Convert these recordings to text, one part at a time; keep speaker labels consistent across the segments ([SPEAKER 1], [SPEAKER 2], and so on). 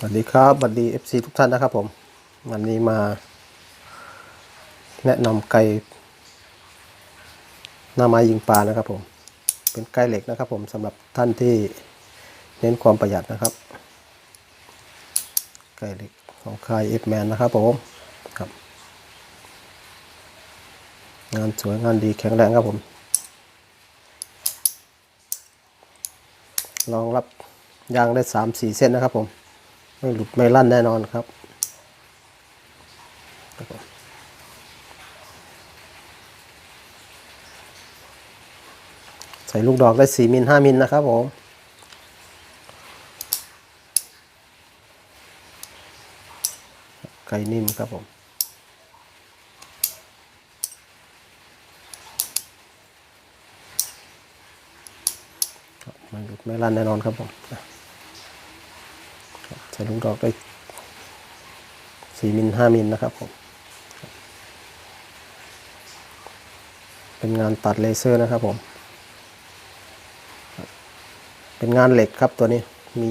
[SPEAKER 1] สวัสดีครับสวัสดี FC ทุกท่านนะครับผม วันนี้มา แนะนำไก่หน้าไม้ยิงปลานะครับผม เป็นไก่เหล็กนะครับผมสำหรับท่านที่เน้นความประหยัดนะครับ ไก่เหล็กของค่ายเอฟแมนนะครับผมครับ งานสวยงานดีแข็งแรงครับผมรองรับยางได้สามสี่เส้นนะครับผม ไม่หลุดไม่ลั่นแน่นอนครับ ใส่ลูกดอกได้สี่มิลห้ามิลนะครับผมไก่นิ่มครับผมครับไม่หลุดไม่ลั่นแน่นอนครับผม ใส่ลูกดอกได้สี่มิลห้ามิลนะครับผมเป็นงานตัดเลเซอร์นะครับผม เป็นงานเหล็กครับตัวนี้มี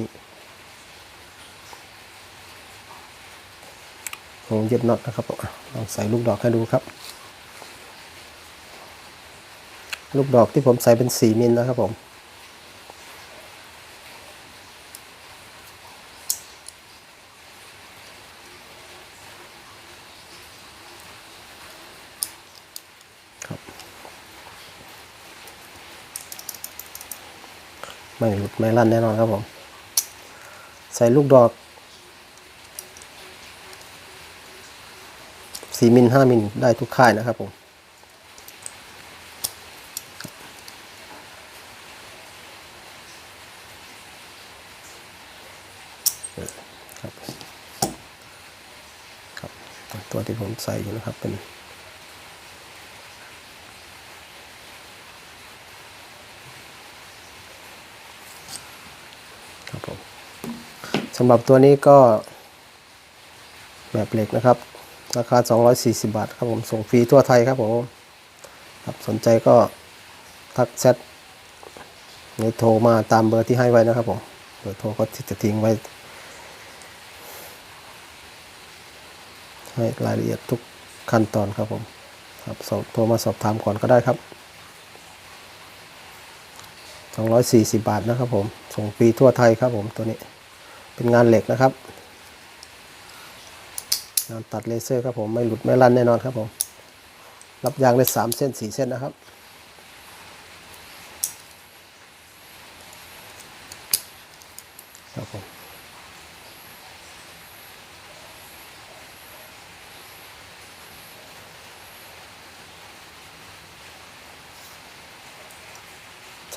[SPEAKER 1] วงยึดน็อตนะครับผมลองใส่ลูกดอกให้ดูครับ ลูกดอกที่ผมใส่เป็นสี่มิลนะครับผม ไม่หลุดไม่ลั่นแน่นอนครับผม ใส่ลูกดอกสี่มิลห้ามิลได้ทุกค่ายนะครับผม ครับครับตัวที่ผมใส่อยู่นะครับเป็น ครับผมสำหรับตัวนี้ก็แบบเหล็กนะครับ ราคา 240 บาทครับผมส่งฟรีทั่วไทยครับผมครับสนใจก็ทักแชทหรือโทรมาตามเบอร์ที่ให้ไว้นะครับผมเบอร์โทรก็จะทิ้งไว้ ให้รายละเอียดทุกขั้นตอนครับผมครับสอบโทรมาสอบถามก่อนก็ได้ครับ 240 บาทนะครับผม ส่งฟรีทั่วไทยครับผมตัวนี้ เป็นงานเหล็กนะครับ งานตัดเลเซอร์ครับผม ไม่หลุดไม่ลั่นแน่นอนครับผม รับยางได้ 3 เส้น 4 เส้นนะครับครับผม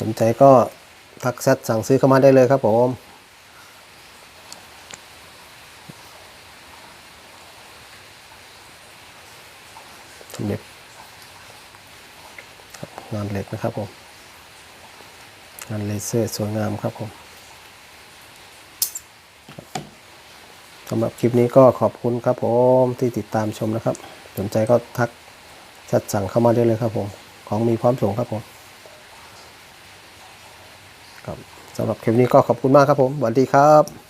[SPEAKER 1] สนใจก็ทักแชทสั่งซื้อเข้ามาได้เลยครับผมสำเร็จครับงานเหล็กนะครับผม งานเลเซอร์สวยงามครับผมสำหรับคลิปนี้ก็ขอบคุณครับผมที่ติดตามชมนะครับ สนใจก็ทักแชทสั่งเข้ามาได้เลยครับผม ของมีพร้อมส่งครับผม ครับสำหรับคลิปนี้ก็ขอบคุณมากครับผมสวัสดีครับ